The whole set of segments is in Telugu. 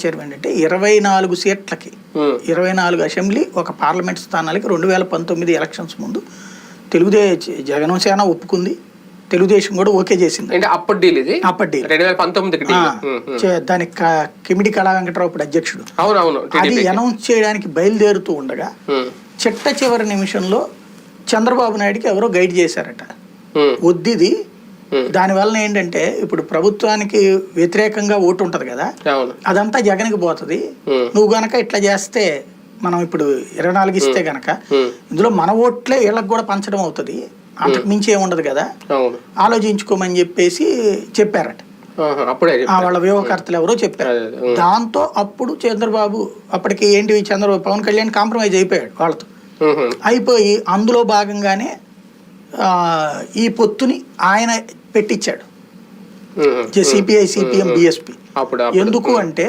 సమాచారం ఏంటంటే ఇరవై నాలుగు సీట్లకి ఇరవై నాలుగు అసెంబ్లీ ఒక పార్లమెంట్ స్థానాలకి రెండు వేల పంతొమ్మిది ఎలక్షన్స్ ముందు తెలుగుదేశం జగనసేన ఒప్పుకుంది తెలుగుదేశం కూడా ఓకే చేసింది. అంటే అప్పటి డీల్ ఇది? అప్పటి deal. రెండు వేల డీల్. చే- దానికి కిమిడి కళా వెంకటరావు ఇప్పుడు అధ్యక్షుడు. అవునవును అది అనౌన్స్ చేయడానికి బయలుదేరుతూ ఉండగా చిట్ట చివరి నిమిషంలో చంద్రబాబు నాయుడుకి ఎవరో గైడ్ చేశారట. వద్దిది దానివల్ల ఏంటంటే ఇప్పుడు ప్రభుత్వానికి వ్యతిరేకంగా ఓటు ఉంటది కదా అదంతా జగన్కి పోతుంది. ఉమ్, నువ్వు గనక ఇట్లా చేస్తే మనం ఇప్పుడు ఇరవై నాలుగు ఇస్తే గనక ఇందులో మన ఓట్లే వీళ్ళకి కూడా పంచడం అవుతుంది. అంతకు మించి ఏముండదు కదా. ఆలోచించుకోమని చెప్పేసి చెప్పారట. వాళ్ళ వ్యూహకర్తలు ఎవరో చెప్పారు. దాంతో అప్పుడు చంద్రబాబు అప్పటికి ఏంటి చంద్రబాబు పవన్ కళ్యాణ్ కాంప్రమైజ్ అయిపోయాడు వాళ్ళతో. అయిపోయి అందులో భాగంగానే ఈ పొత్తుని ఆయన పెట్టించాడు. CPI CPM BSP. ఎందుకు అంటే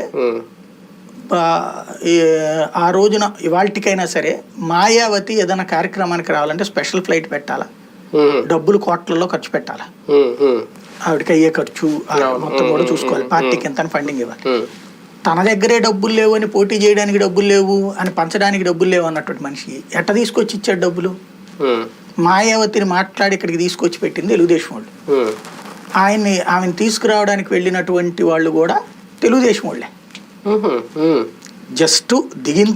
ఆ, రోజున ఇవాళకైనా సరే మాయావతి ఏదైనా కార్యక్రమానికి రావాలంటే స్పెషల్ ఫ్లైట్ పెట్టాలా? డబ్బులు కోట్లలో ఖర్చు పెట్టాలా? ఆవిడకి అయ్యే ఖర్చు మొత్తం కూడా చూసుకోవాలి. పార్టీకి ఎంత ఫండింగ్ ఇవ్వాలి. తన దగ్గరే డబ్బులు లేవు అని పోటీ చేయడానికి డబ్బులు లేవు అని పంచడానికి డబ్బులు లేవు అన్నటువంటి మనిషి ఎట్ట తీసుకొచ్చి ఇచ్చాడు డబ్బులు? మాయావతిని మాట్లాడి ఇక్కడికి తీసుకొచ్చి పెట్టింది తెలుగుదేశం వాళ్ళు. ఆయన్ని ఆమెను తీసుకురావడానికి వెళ్ళినటువంటి వాళ్ళు కూడా తెలుగుదేశం వాళ్ళే. జస్ట్ దిగిన